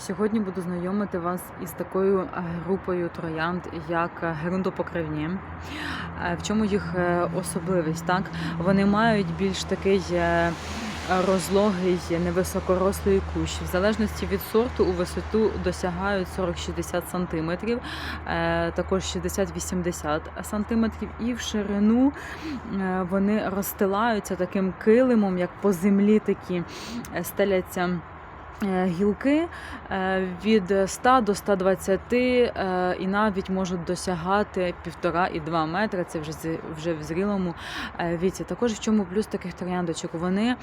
Сьогодні буду знайомити вас із такою е, групою троянд, як е, ґрунтопокривні. Е, В чому їх е, особливість? Так? Вони мають більш такий е, розлогий невисокорослий кущ. В залежності від сорту у висоту досягають 40-60 см, е, також 60-80 см, і в ширину е, вони розстилаються таким килимом, як по землі такі е, стеляться. Е, Гілки е, від 100 до 120 е, і навіть можуть досягати 1,5 і 2 метри. Це вже вже в зрілому віці. Також в чому плюс таких трояндочок? Вони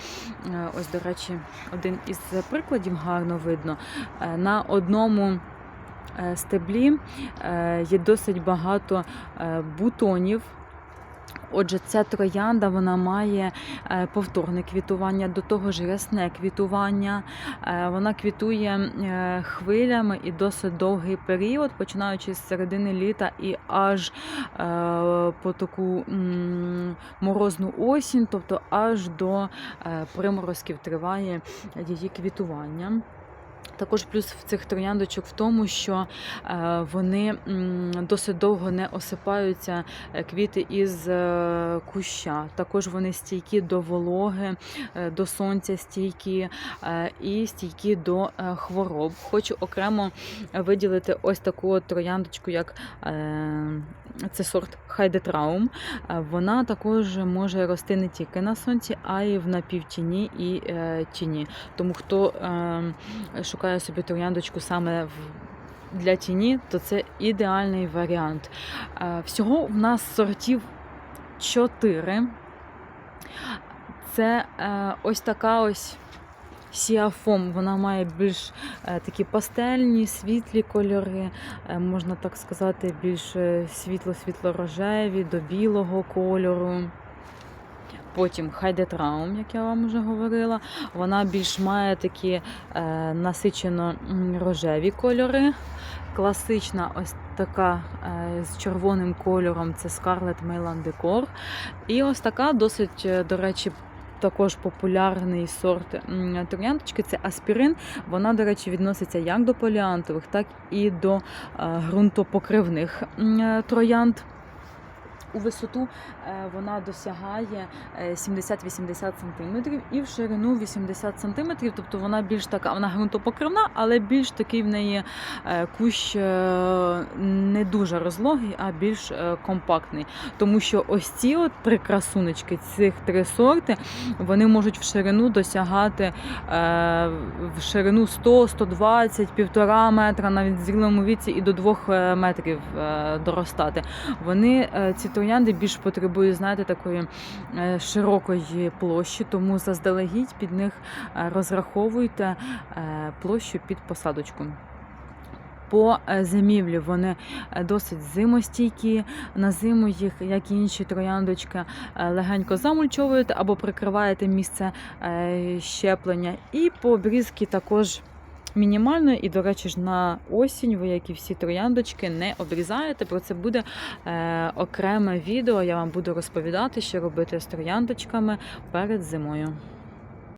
ось, до речі, один із прикладів гарно видно. На одному стеблі є досить багато бутонів. Отже, ця троянда вона має е, повторне квітування, до того ж рясне квітування. Е, Вона квітує е, хвилями і досить довгий період, починаючи з середини літа і аж по таку морозну осінь, тобто аж до приморозків триває її квітування. Також плюс в цих трояндочок в тому, що е, вони досить довго не осипаються е, квіти із е, куща. Також вони стійкі до вологи, до сонця стійкі і стійкі до хвороб. Хочу окремо виділити ось таку трояндочку, як це сорт Хайдетраум. Е, Вона також може рости не тільки на сонці, а й в напівтіні і е, тіні. Тому хто е, шукає собі трояндочку саме в для тіні, то це ідеальний варіант. Всього в нас сортів 4. Це ось така ось сіафом. Вона має більш е, такі пастельні, світлі кольори, е, можна так сказати, більш е, світло-світло-рожеві, до білого кольору. Потім Хайдетраум, як я вам вже говорила, вона більш має такі е, насичено рожеві кольори. Класична ось така е, з червоним кольором це Scarlet Mailand Decor. І ось така досить, до речі, також популярний сорт троянточки це аспірин. Вона, до речі, відноситься як до поліантових, так і до е, ґрунтопокривних е, троянд. У висоту е, вона досягає е, 70-80 см і в ширину 80 см, тобто вона більш така, вона ґрунтопокривна, але більш такий в неї е, кущ е, не дуже розлогий, а більш е, компактний. Тому що ось ці от прикрасунечки, цих три сорти, вони можуть в ширину досягати е, в ширину 100, 120, півтора метра, навіть в зрілому віці і до 2 метрів е, доростати. Вони е, ці троянди більш потребують, знаєте, такої е, широкої площі, тому заздалегідь під них е, розраховуйте е, площу під посадочку. По зимівлі вони досить зимостійкі. На зиму їх, як і інші трояндочки, легенько замульчовуєте або прикриваєте місце щеплення. І по обрізки також мінімально. І, до речі, ж на осінь ви, як і всі трояндочки, не обрізаєте. Про це буде е, окреме відео. Я вам буду розповідати, що робити з трояндочками перед зимою.